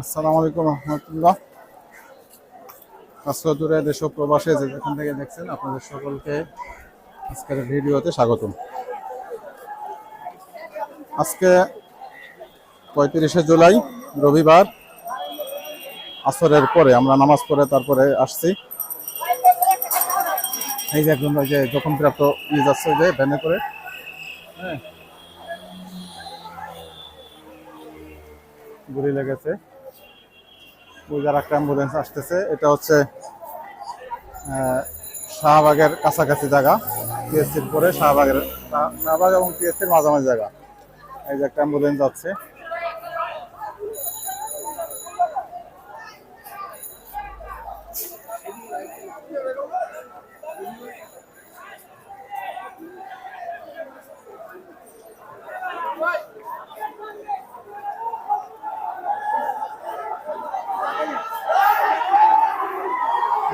আসসালামু আলাইকুম রহমতুল্লাহ। দূরে দেশ প্রবাসে যে যেখান থেকে দেখছেন আপনাদের সকলকে আজকের ভিডিওতে স্বাগতম। আজকে পঁয়ত্রিশে জুলাই রবিবার আসরের পরে আমরা নামাজ পড়ে তারপরে আসছি। এই যে একজন ওই যে যখন প্রাপ্ত ইয়ে যাচ্ছে যে ভ্যানে করে। হ্যাঁ। গুলি লেগেছে। যার একটা অ্যাম্বুলেন্স আসতেছে। এটা হচ্ছে শাহবাগের কাছাকাছি জায়গা। টিএসসির পরে শাহবাগের শাহ- শাহবাগ এবং টিএসসির মাঝামাঝি জায়গা। এই যে একটা অ্যাম্বুলেন্স যাচ্ছে।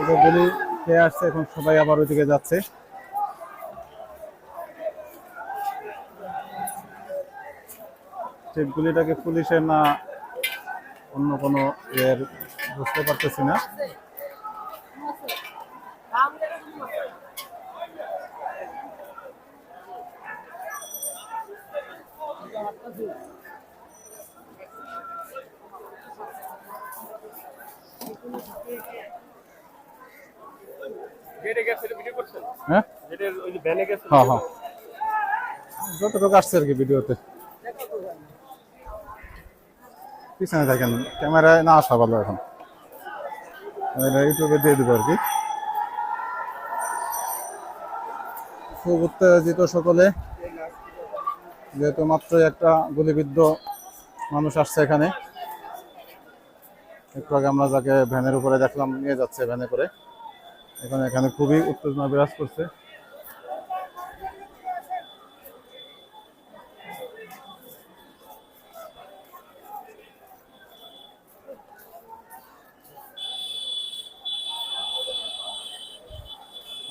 যে গুলি খেয়ে আসছে, এখন সবাই আবার ওইদিকে যাচ্ছে। গুলিটাকে পুলিশের না অন্য কোনো এর বুঝতে পারতেছি না। ভিডিও করছেন হ্যাঁ? হ্যাঁ হ্যাঁ। যতটুকু আসছে আর কি ভিডিওতে। পিছনে থাকেন ক্যামেরায় না আসা ভালো এখন। ইউটিউবে দিয়ে দেবো আর কি। খুব উত্তেজিত সকলে। যেহেতু মাত্র একটা গুলিবিদ্ধ মানুষ আসছে এখানে। একটু আগে আমরা যাকে ভ্যানের উপরে দেখলাম নিয়ে যাচ্ছে ভ্যানে করে। এখন এখানে খুবই উত্তেজনা বিরাজ করছে।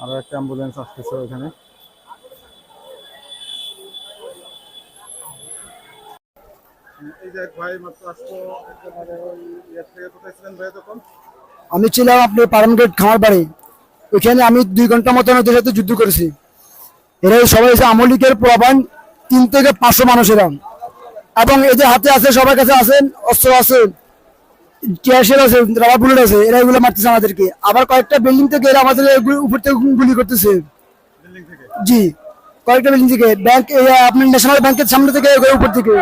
আরও একটা অ্যাম্বুলেন্স আসতেছে ওইখানে। এই যে ভাই মাত্র আসতো একেবারে ওই ইয়ে থেকে ভাই তখন? আমি ছিলাম আপনি পারমগেট খামার বাড়ি ওইখানে আমি দুই ঘণ্টা মতন ওদের সাথে যুদ্ধ করেছি। এরা সবাই হচ্ছে আমলিকের প্রবান তিন থেকে পাঁচশো মানুষ এরা এবং এদের হাতে আছে সবার কাছে আছেন অস্ত্র আছে টিয়াশের আছে রাবার বুলেট আছে এরা এগুলো মারতেছে আমাদেরকে। আবার কয়েকটা বিল্ডিং থেকে এরা আমাদের উপর থেকে গুলি করতেছে। জি কয়েকটা বিল্ডিং থেকে। ব্যাংক আপনার ন্যাশনাল ব্যাংকের সামনে থেকে উপর থেকে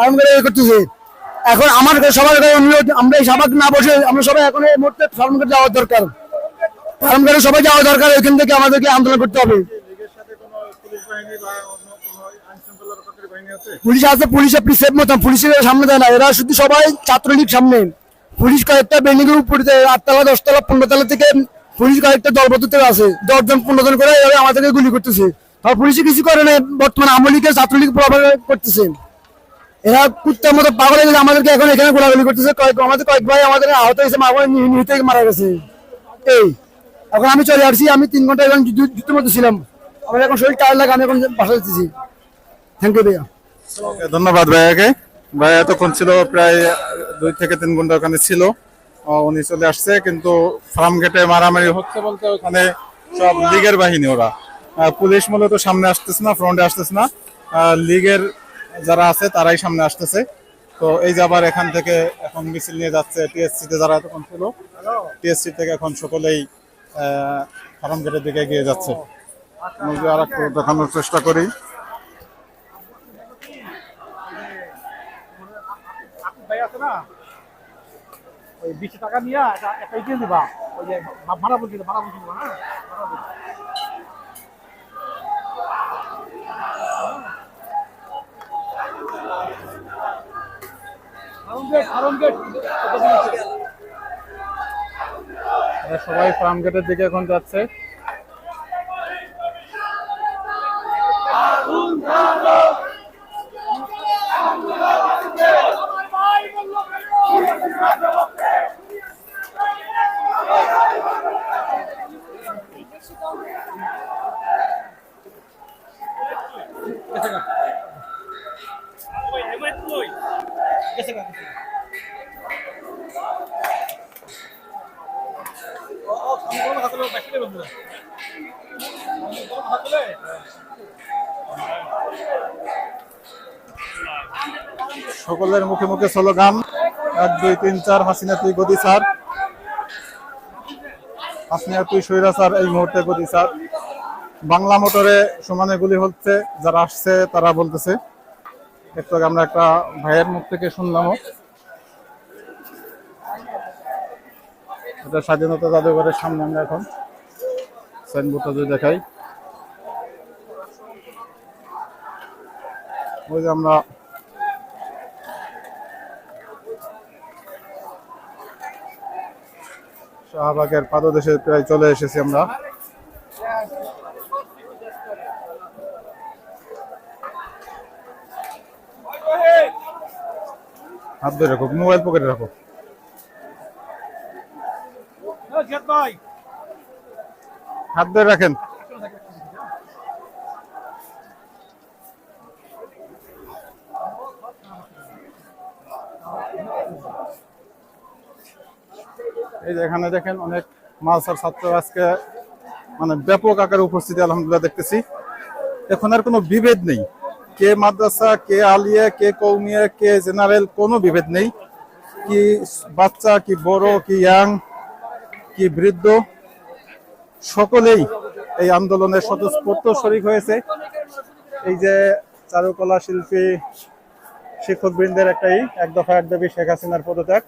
আরাম করে করতেছে। এখন আমার সবার অনুরোধ আমরা এই সবাই না বসে আমরা সবাই এখন এই মুহূর্তে ফার্মগেট যাওয়ার দরকার। ফার্মগেটে সবাই যাওয়া দরকার ওইখান থেকে আমাদেরকে আন্দোলন করতে হবে। পুলিশ আছে পুলিশ আপনি সেফ মতন পুলিশের সামনে দেয় না এরা শুধু সবাই ছাত্রলীগ সামনে। পুলিশ কয়েকটা বিল্ডিং এর উপরে আটতলা দশতলা পনেরো তলা থেকে পুলিশ কয়েকটা দলবদ্ধ থেকে আছে দশজন পনেরো জন করে এভাবে আমাদেরকে গুলি করতেছে। আর পুলিশে কিছু করে না বর্তমানে লীগের ছাত্রলীগ প্রভাব করতেছে এরা কুত্তার মতো পাগল হয়ে গেছে, আমাদেরকে এখন এখানে গোলাগুলি করতেছে। কয়েক আমাদের কয়েক ভাই আমাদের আহত হয়েছে হয়ে মারা গেছে। এই। এখন আমি চলে আসছি, আমি তিন ঘণ্টা এখন যুদ্ধ- যুদ্ধের মধ্যে ছিলাম। আমার এখন শরীর টায়ার লাগে, আমি এখন বাসা যেতেছি থ্যাংক ইউ ভাইয়া। ধন্যবাদ ভাইয়াকে। ভাই এতক্ষণ ছিল প্রায় দুই থেকে তিন ঘণ্টা ওখানে ছিল। উনি চলে আসছে, কিন্তু ফার্ম গেটে মারামারি হচ্ছে বলতে ওখানে সব লীগের বাহিনী ওরা। পুলিশ মূলত সামনে আসতেছে না ফ্রন্টে আসতেছে না। লীগের যারা আছে, তারাই সামনে আসতেছে। তো এই যে আবার এখান থেকে এখন মিছিল নিয়ে যাচ্ছে টিএসসি তে যারা এতক্ষণ ছিল টিএসসি থেকে এখন সকলেই ফার্ম গেটের দিকে এগিয়ে যাচ্ছে। আর একটু দেখানোর চেষ্টা করি। বিশ টাকা নিয়ে ওই ভাড়া বলছিল ভাড়া বলছিল হ্যাঁ। ফার্ম গেট ফার্ম গেট এরা সবাই ফার্ম গেটের দিকে এখন যাচ্ছে। গেছে সকলের মুখে মুখে স্লোগান, এক, দুই, তিন, চার, হাসিনা তুই গদি স্যার। হাসিনা তুই সৈরা স্যার, এই মুহূর্তে গদি স্যার। বাংলা মোটরে সমানে গুলি হচ্ছে, যারা আসছে তারা বলতেছে। একটু আমরা একটা ভাইয়ের মুখ থেকে শুনলামও এটা স্বাধীনতা জাদুঘরের সামনে আমরা এখন সাইনবোর্ডটা যদি দেখাই। ওই যে আমরা শাহবাগের পাদদেশে প্রায় চলে এসেছি আমরা। হাত ধরে রাখো, মোবাইল পকেটে রাখো। ভাই। হাত ধরে রাখেন। এই যে এখানে দেখেন অনেক মালসার ছাত্র আজকে মানে ব্যাপক আকারে উপস্থিতি, আলহামদুলিল্লাহ দেখতেছি। এখন আর কোনো বিভেদ নেই। কে মাদ্রাসা, কে আলিয়া, কে কৌমিয়া কে জেনারেল কোনো বিভেদ নেই। কি বাচ্চা, কি বড়, কি ইয়াং কি বৃদ্ধ? সকলেই এই আন্দোলনের স্বতঃস্ফূর্ত শরিক হয়েছে। এই যে চারুকলা শিল্পী শিক্ষক বৃন্দের একটাই এক দফা এক দাবি শেখ হাসিনার পদত্যাগ।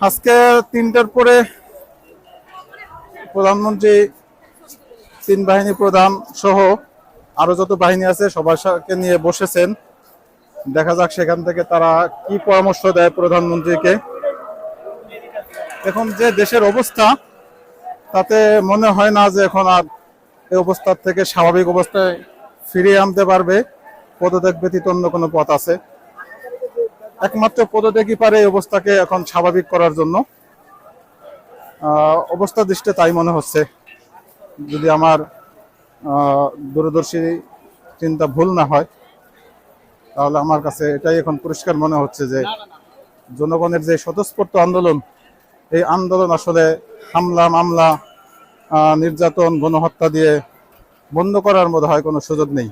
আজকে তিনটার পরে প্রধানমন্ত্রী, তিন বাহিনী প্রধান সহ আরও যত বাহিনী আছে সাথে নিয়ে বসেছেন। দেখা যাক সেখান থেকে তারা কি পরামর্শ দেয় প্রধানমন্ত্রীকে। এখন যে দেশের অবস্থা, তাতে মনে হয় না যে এখন আর এই অবস্থার থেকে স্বাভাবিক অবস্থায় ফিরিয়ে আনতে পারবে। পদত্যাগ ব্যতীত অন্য কোনো পথ আছে। একমাত্র পদত্যাগই পারে এই অবস্থাকে এখন স্বাভাবিক করার জন্য। অবস্থা দৃষ্টে তাই মনে হচ্ছে। যদি আমার দূরদর্শী চিন্তা ভুল না হয়, তাহলে আমার কাছে এটাই এখন পরিষ্কার মনে হচ্ছে যে, জনগণের যে স্বতঃস্ফূর্ত আন্দোলন, এই আন্দোলন আসলে হামলা, মামলা নির্যাতন, গণহত্যা দিয়ে বন্ধ করার মতো হয় কোনো সুযোগ নেই।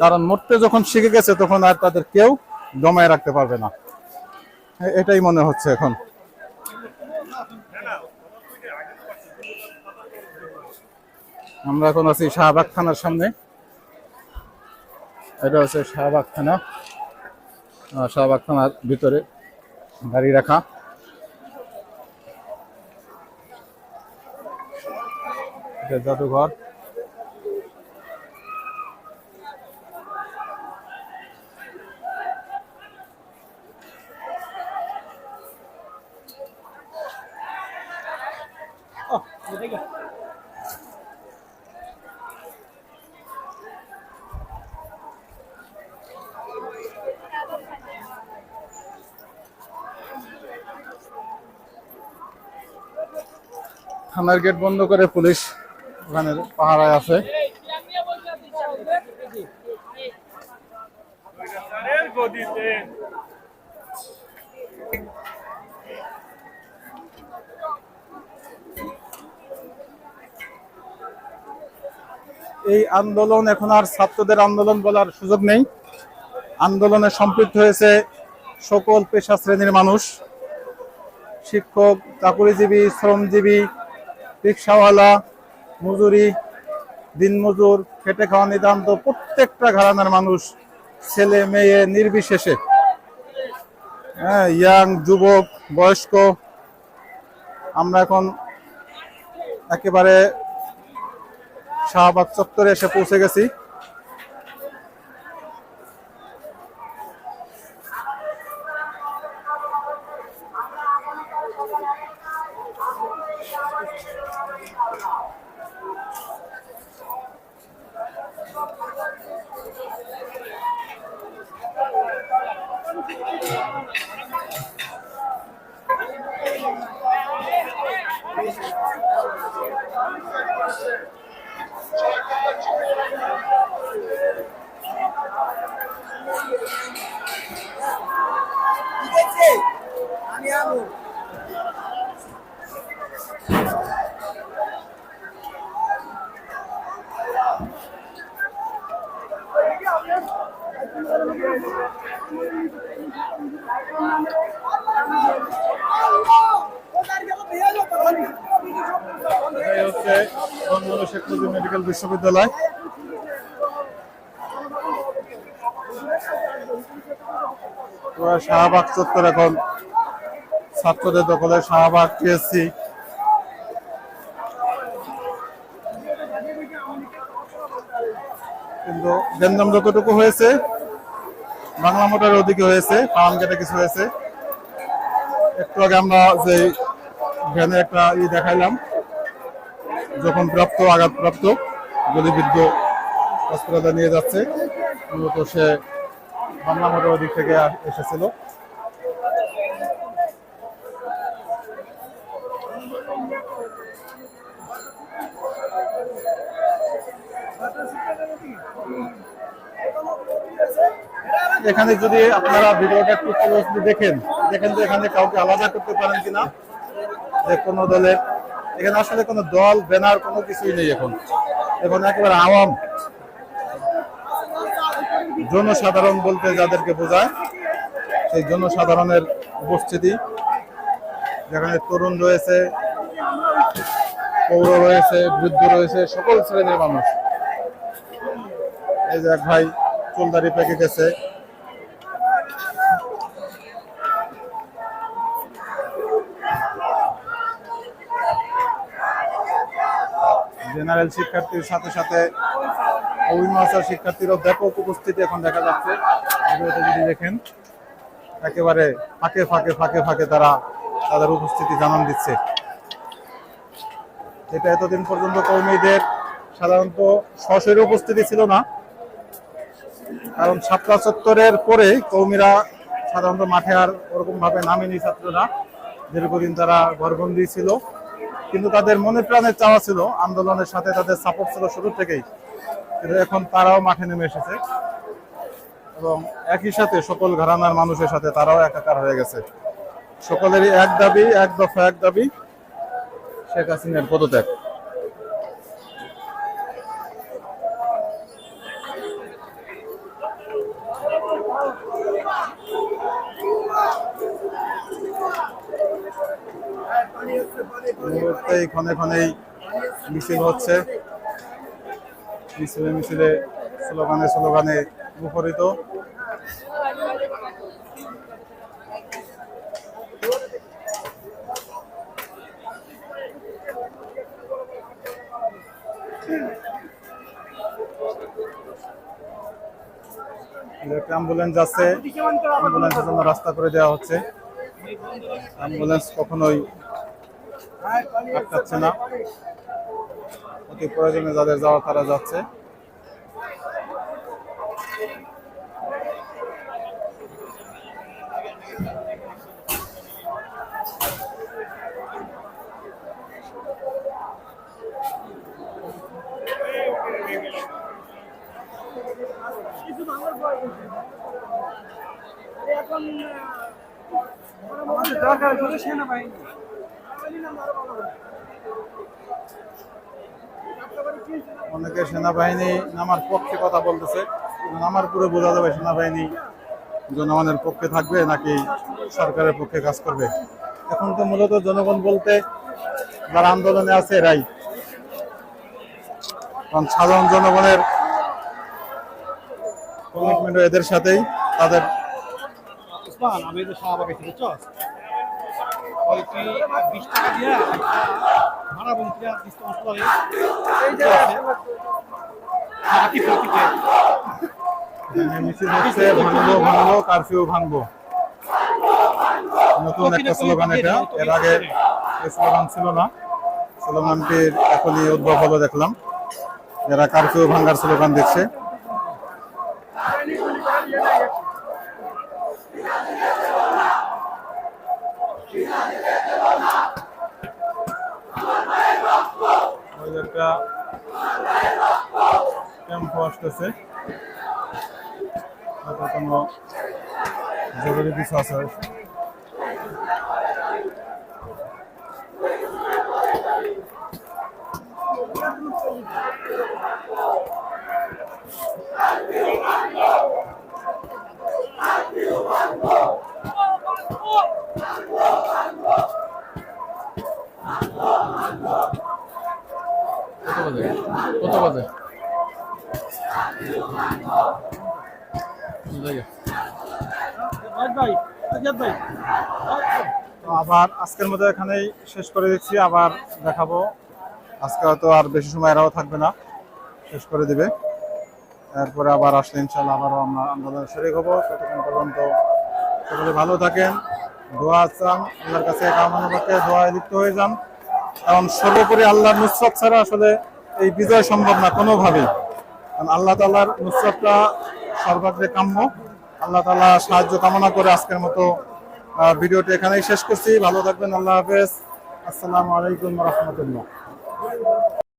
কারণ মরতে যখন শিখে গেছে, তখন আর তাদের কেউ দমায় রাখতে পারবে না। এটাই মনে হচ্ছে এখন। আমরা এখন আছি শাহবাগ থানার সামনে। এটা হচ্ছে শাহবাগ থানা। শাহবাগ থানার ভিতরে গাড়ি রাখা। জাদুঘর। থানার গেট বন্ধ করে পুলিশ ওখানে পাহারায় আছে। এই আন্দোলন এখন আর ছাত্রদের আন্দোলন বলার সুযোগ নেই। আন্দোলনে সম্পৃক্ত হয়েছে সকল পেশা শ্রেণির মানুষ। শিক্ষক, চাকুরিজীবী, শ্রমজীবী রিক্সাওয়ালা, মজুরি, দিনমজুর, খেটে খাওয়া নিতান্ত প্রত্যেকটা ঘরানার মানুষ ছেলে, মেয়ে নির্বিশেষে। হ্যাঁ ইয়াং, যুবক, বয়স্ক, আমরা এখন একেবারে শাহবাগ চত্বরে এসে পৌঁছে গেছি। বিশ্ববিদ্যালয়। শাহবাগ চত্বর এখন ছাত্রদের দখলে, শাহবাগ টিএসসি কিন্তু গেন্দাম যতটুকু হয়েছে, বাংলা মোটরের ওদিকে হয়েছে ফার্ম গেটে কিছু হয়েছে। একটু আগে আমরা যে ভ্যানে একটা ই দেখাইলাম, যখন প্রাপ্ত, আঘাতপ্রাপ্ত। গুলিবিদ্ধ হসপিটালে নিয়ে যাচ্ছে। মূলত সে বাংলা মোটর দিক থেকে এসেছিল। এখানে যদি আপনারা ভিডিওটা একটু ক্লোজলি দেখেন দেখেন যে এখানে কাউকে আলাদা করতে পারেন কিনা, যে কোনো দলের এখানে আসলে কোনো দল, ব্যানার কোনো কিছুই নেই এখন। এখন একেবারে আওয়াম জনসাধারণ বলতে যাদেরকে বোঝায়, সেই জনসাধারণের উপস্থিতি। যেখানে তরুণ রয়েছে, পৌর রয়েছে, বৃদ্ধ রয়েছে, সকল শ্রেণির মানুষ। এই যে এক ভাই চুলদারি পেকে গেছে। জেনারেল শিক্ষার্থীর সাথে সাথে অভিমাচার শিক্ষার্থীরও ব্যাপক উপস্থিতি এখন দেখা যাচ্ছে। যদি দেখেন, একেবারে ফাঁকে ফাঁকে ফাঁকে ফাঁকে তারা তাদের উপস্থিতি জানান দিচ্ছে। যেটা এতদিন পর্যন্ত কর্মীদের সাধারণত সশরীরে উপস্থিতি ছিল না। কারণ ছাত্রা চত্বরের পরে কর্মীরা সাধারণত মাঠে আর ওরকম ভাবে নামেনি ছাত্ররা। দীর্ঘদিন তারা ঘরবন্দি ছিল। কিন্তু তাদের মনে প্রাণের চাওয়া ছিল, আন্দোলনের সাথে তাদের সাপোর্ট ছিল শুরু থেকেই। কিন্তু এখন তারাও মাঠে নেমে এসেছে এবং একই সাথে সকল ঘরানার মানুষের সাথে তারাও একাকার হয়ে গেছে। সকলেরই এক দাবি, এক দফা এক দাবি, শেখ হাসিনার পদত্যাগ। মুহূর্তেই ক্ষণে ক্ষণেই মিছিল হচ্ছে। মিছিলে মিছিলে স্লোগানে স্লোগানে মুখরিত। একটা অ্যাম্বুলেন্স যাচ্ছে। অ্যাম্বুলেন্সের জন্য রাস্তা করে দেওয়া হচ্ছে। অ্যাম্বুলেন্স কখনোই আটকাচ্ছে না। অতি প্রয়োজনে যাদের যাওয়া তারা যাচ্ছে। দরকার হলে সেনাবাহিনী। অনেকে সেনাবাহিনী নামার পক্ষে কথা বলতেছে নামার পরে বোঝা যাবে সেনাবাহিনী জনগণের পক্ষে থাকবে নাকি সরকারের পক্ষে কাজ করবে। এখন তো মূলত জনগণ বলতে যারা আন্দোলনে আছে এরাই। কারণ সাধারণ জনগণের কমিটমেন্ট এদের সাথেই, তাদের আমি তো শাহবাগে ছিল ভাড়া ডিসকাউন্ট করে এই যে আকিফ আকিফে এখানে মিছিল হচ্ছে ভাঙবো ভাঙবো কারফিউ ভাঙবো। নতুন একটা স্লোগান এটা। এর আগে স্লোগান ছিল না। স্লোগানটির এখনই উদ্ভব হলো দেখলাম। যারা কারফিউ ভাঙ্গার স্লোগান দিচ্ছে একটা টেম্পো আসতেছে। কোনো জরুরি কিছু আছে? আবার আজকের মতো এখানেই শেষ করে দিচ্ছি, আবার দেখাবো। আজকে হয়তো আর বেশি সময় এরাও থাকবে না, শেষ করে দিবে। এরপরে আবার আসলে ইনশাল্লাহ আবারও আমরা আন্দোলন শরিক হব। ততক্ষণ পর্যন্ত সকলে ভালো থাকেন, দোয়া চান, আল্লাহর কাছে কামনা করতে দোয়ায় লিপ্ত হয়ে যান। কারণ সর্বোপরি আল্লাহর নুসরত ছাড়া আসলে এই বিজয় সম্ভব না কোনোভাবেই। কারণ আল্লাহ তাল্লাহর নুসরতটা সর্বাগ্রে কাম্য। আল্লাহ তালা সাহায্য কামনা করে আজকের মতো ভিডিওটি এখানেই শেষ করছি। ভালো থাকবেন, আল্লাহ হাফেজ। আসসালামু আলাইকুম রহমতুল্লাহ।